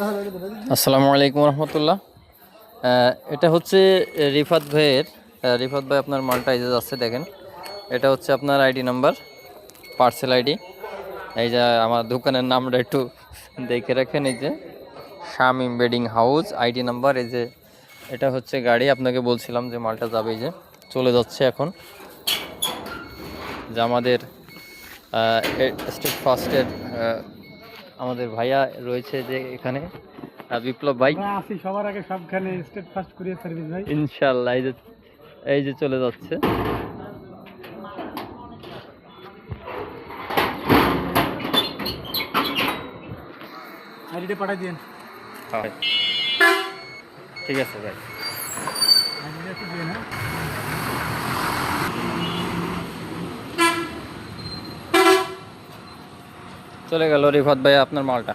আসসালামু আলাইকুম রহমতুল্লাহ। এটা হচ্ছে রিফাত ভাইয়ের রিফাত ভাই আপনার মালটা এই যে যাচ্ছে দেখেন। এটা হচ্ছে আপনার আইডি নাম্বার, পার্সেল আইডি। এই যে আমার দোকানের নামটা একটু দেখে রাখেন, এই যে Shamim bedding house, ID number, এই যে এটা হচ্ছে গাড়ি। আপনাকে বলছিলাম যে মালটা যাবে যে চলে যাচ্ছে এখন। যে আমাদের স্টেট ফার্স্টের আমাদের ভাইয়া রয়েছে যে এখানে বিপ্লব ভাই। আছি সবার আগে সবখানে স্টেট ফার্স্ট কুরিয়ার সার্ভিস ভাই। ইনশাল্লাহ এই যে এই যে চলে যাচ্ছে। আইডিটা পাঠাই দিন ঠিক আছে ভাই। আইডিটা একটু দিন চলে গেল রিফাত ভাই আপনার মালটা।